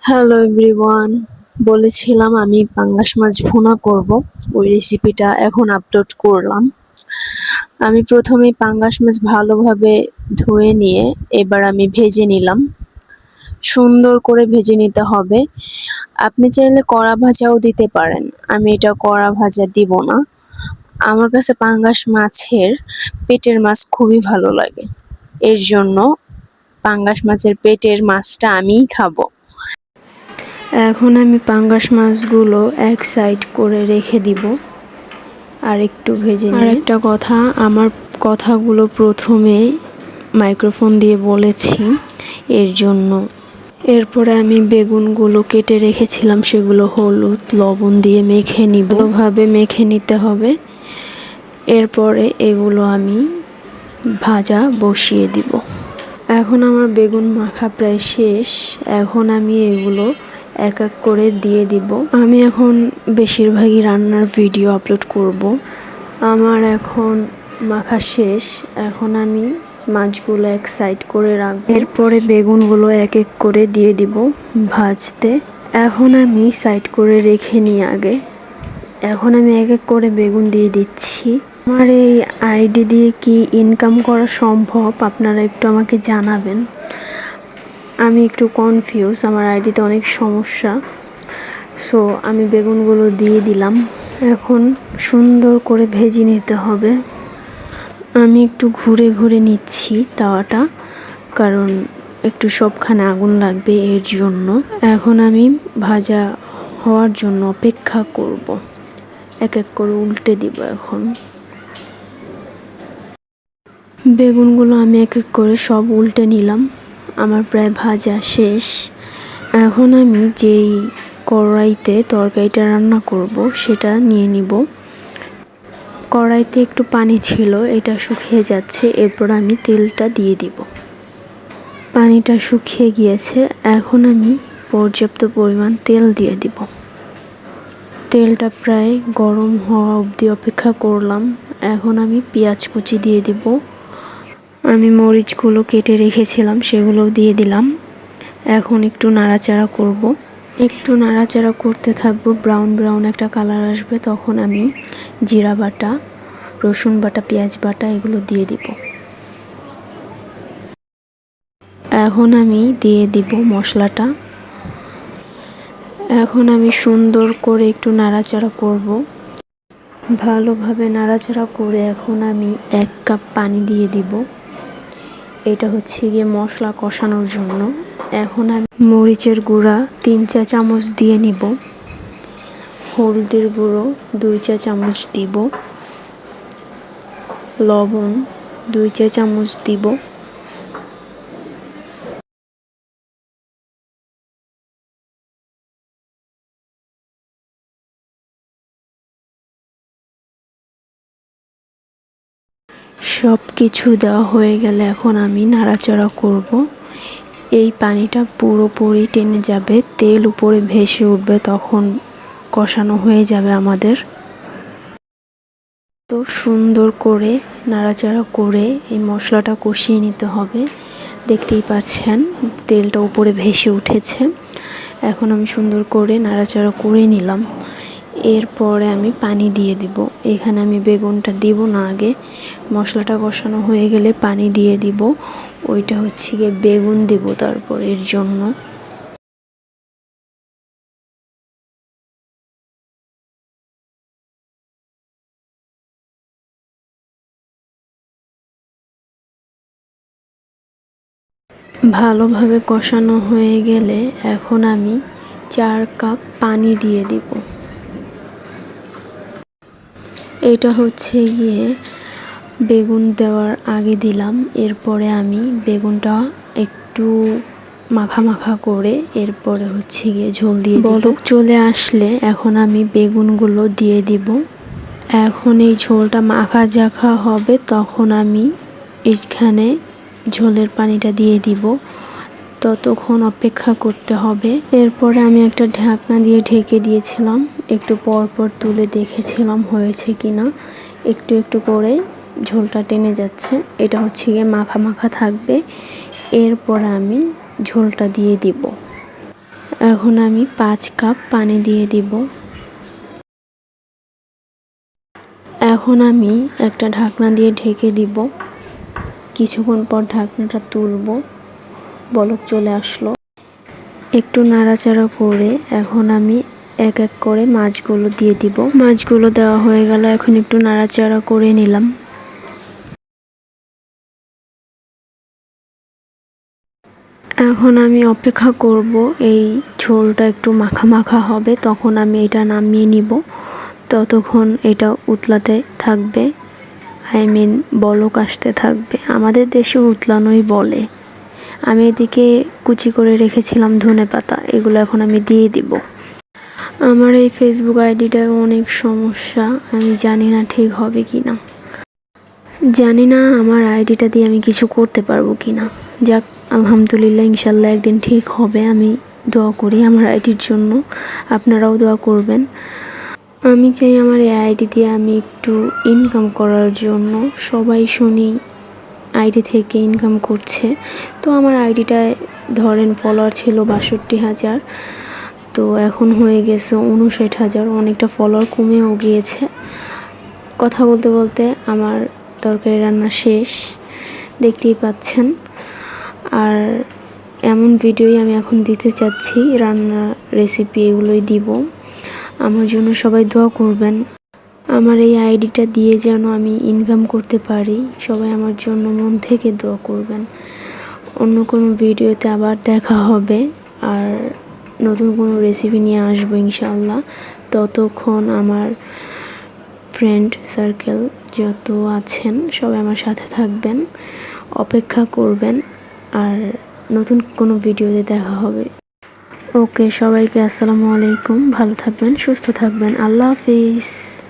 Hello everyone বলেছিলাম আমি পাঙ্গাস মাছ ভুনা করব। ওই রেসিপিটা এখন আপলোড করলাম। আমি প্রথমে পাঙ্গাস মাছ ভালোভাবে ধুয়ে নিয়ে এবার আমি ভেজে নিলাম। সুন্দর করে ভেজে নিতে হবে। আপনি চাইলে কড়া ভাজাও দিতে পারেন। আমি এটা কড়া ভাজা দিব না। আমার কাছে পাঙ্গাস মাছের পেটের মাছ খুবই ভালো লাগে। এর জন্য পাঙ্গাস মাছের পেটের মাছটা আমিই খাব। এখন আমি পাঙ্গাস মাছগুলো এক সাইড করে রেখে দিব আর একটু ভেজে আর একটা কথা আমার কথাগুলো প্রথমে মাইক্রোফোন দিয়ে বলেছি এর জন্য। এরপরে আমি বেগুনগুলো কেটে রেখেছিলাম সেগুলো হলুদ লবণ দিয়ে মেখে নিব। ভাবে মেখে নিতে হবে। এরপরে এগুলো আমি ভাজা বসিয়ে দিব। এখন আমার বেগুন মাখা প্রায় শেষ। এখন আমি এগুলো এক এক করে দিয়ে দিব। আমি এখন বেশিরভাগই রান্নার ভিডিও আপলোড করব। আমার এখন মাখা শেষ। এখন আমি মাছগুলো এক সাইড করে রাখব। এরপরে বেগুনগুলো এক এক করে দিয়ে দিব ভাজতে। এখন আমি সাইড করে রেখে নিই আগে। এখন আমি এক এক করে বেগুন দিয়ে দিচ্ছি। আমার এই আইডি দিয়ে কি ইনকাম করা সম্ভব? আপনারা একটু আমাকে জানাবেন। আমি একটু কনফিউজ আমার আইডিতে অনেক সমস্যা। সো আমি বেগুনগুলো দিয়ে দিলাম। এখন সুন্দর করে ভেজে নিতে হবে। আমি একটু ঘুরে ঘুরে নিচ্ছি তাওয়াটা, কারণ একটু সবখানে আগুন লাগবে এর জন্য। এখন আমি ভাজা হওয়ার জন্য অপেক্ষা করব। এক এক করে উল্টে দিব এখন। বেগুনগুলো আমি এক এক করে সব উল্টে নিলাম। আমার প্রায় ভাজা শেষ। এখন আমি যেই কড়াইতে তরকারিটা রান্না করব, সেটা নিয়ে নিব। কড়াইতে একটু পানি ছিল, এটা শুকিয়ে যাচ্ছে, এরপর আমি তেলটা দিয়ে দিব। পানিটা শুকিয়ে গিয়েছে, এখন আমি পর্যাপ্ত পরিমাণ তেল দিয়ে দিব। তেলটা প্রায় গরম হওয়া অবধি অপেক্ষা করলাম। এখন আমি পেঁয়াজ কুচি দিয়ে দিব। আমি মরিচগুলো কেটে রেখেছিলাম, সেগুলো দিয়ে দিলাম। এখন একটু নাড়াচাড়া করব। একটু নাড়াচাড়া করতে থাকব, ব্রাউন ব্রাউন একটা কালার আসবে, তখন আমি জিরা বাটা, রসুন বাটা, পেঁয়াজ বাটা, এগুলো দিয়ে দিব। এখন আমি দিয়ে দিব মশলাটা। এখন আমি সুন্দর করে একটু নাড়াচাড়া করব। ভালোভাবে নাড়াচাড়া করে এখন আমি এক কাপ পানি দিয়ে দিব। এটা হচ্ছে গিয়ে মশলা কষানোর জন্য। এখন আমি মরিচের গুঁড়া তিন চা চামচ দিয়ে নিব। হলদির গুঁড়ো দুই চা চামচ দিব। লবণ দুই চা চামচ দিব। সব কিছু দেওয়া হয়ে গেলে এখন আমি নাড়াচাড়া করব। এই পানিটা পুরোপুরি টেনে যাবে, তেল উপরে ভেসে উঠবে, তখন কষানো হয়ে যাবে আমাদের। তো সুন্দর করে নাড়াচাড়া করে এই মশলাটা কষিয়ে নিতে হবে। দেখতেই পাচ্ছেন, তেলটা উপরে ভেসে উঠেছে। এখন আমি সুন্দর করে নাড়াচাড়া করে নিলাম। এরপরে আমি পানি দিয়ে দিব। এখানে আমি বেগুনটা দিব না আগে। মশলাটা কষানো হয়ে গেলে পানি দিয়ে দিব। ওইটা হচ্ছে গিয়ে বেগুন দিব তারপর এর জন্য। ভালোভাবে কষানো হয়ে গেলে এখন আমি চার কাপ পানি দিয়ে দিব। এটা হচ্ছে গিয়ে বেগুন দেওয়ার আগে দিলাম। এরপরে আমি বেগুনটা একটু মাখা মাখা করে এরপরে হচ্ছে গিয়ে ঝোল দিয়ে বলক চলে আসলে এখন আমি বেগুনগুলো দিয়ে দিব। এখন এই ঝোলটা মাখা জাখা হবে তখন আমি এখানে ঝোলের পানিটা দিয়ে দিব। ততক্ষণ অপেক্ষা করতে হবে। এরপরে আমি একটা ঢাকনা দিয়ে ঢেকে দিয়েছিলাম। একটু পর পর তুলে দেখেছিলাম হয়েছে কি না একটু একটু করে ঝোলটা টেনে যাচ্ছে। এটা হচ্ছে গিয়ে মাখা মাখা থাকবে। এরপর আমি ঝোলটা দিয়ে দিব। এখন আমি পাঁচ কাপ পানি দিয়ে দিব। এখন আমি একটা ঢাকনা দিয়ে ঢেকে দিব। কিছুক্ষণ পর ঢাকনাটা তুলব। বলক চলে আসলো। একটু নাড়াচাড়া করে এখন আমি এক এক করে মাছগুলো দিয়ে দিব। মাছগুলো দেওয়া হয়ে গেল, এখন একটু নাড়াচাড়া করে নিলাম। এখন আমি অপেক্ষা করব, এই ঝোলটা একটু মাখা মাখা হবে, তখন আমি এটা নামিয়ে নিব। ততক্ষণ এটা উতলাতে থাকবে। আই মিন বলক আসতে থাকবে। আমাদের দেশে উতলানোই বলে। আমি এদিকে কুচি করে রেখেছিলাম ধনে পাতা, এগুলো এখন আমি দিয়ে দিব। আমার এই ফেসবুক আইডিটায় অনেক সমস্যা, আমি জানি না ঠিক হবে কি না জানি না আমার আইডিটা দিয়ে আমি কিছু করতে পারব কি না যাক, আলহামদুলিল্লাহ, ইনশাল্লাহ একদিন ঠিক হবে, আমি দোয়া করি আমার আইডির জন্য। আপনারাও দোয়া করবেন। আমি চাই আমার এই আইডি দিয়ে আমি একটু ইনকাম করার জন্য। সবাই শুনি। আইডি থেকে ইনকাম করছে। তো আমার আইডিটায় ধরেন ফলোয়ার ছিল বাষট্টি হাজার। তো এখন হয়ে গেছে উনষাট হাজার। অনেকটা ফলোয়ার কমেও গিয়েছে। কথা বলতে বলতে আমার তরকারি রান্না শেষ। দেখতেই পাচ্ছেন। আর এমন ভিডিওই আমি এখন দিতে চাচ্ছি। রান্না রেসিপি এগুলোই দিব। আমার জন্য সবাই দোয়া করবেন। আমার এই আইডিটা দিয়ে যেন আমি ইনকাম করতে পারি। সবাই আমার জন্য মন থেকে দোয়া করবেন। অন্য কোনো ভিডিওতে আবার দেখা হবে। আর নতুন কোনো রেসিপি নিয়ে আসব ইনশাল্লাহ ততক্ষণ আমার ফ্রেন্ড সার্কেল যত আছেন, সবাই আমার সাথে থাকবেন, অপেক্ষা করবেন, আর নতুন কোনো ভিডিওতে দেখা হবে। ওকে, সবাইকে আসসালামু আলাইকুম। ভালো থাকবেন, সুস্থ থাকবেন। আল্লাহ হাফিজ।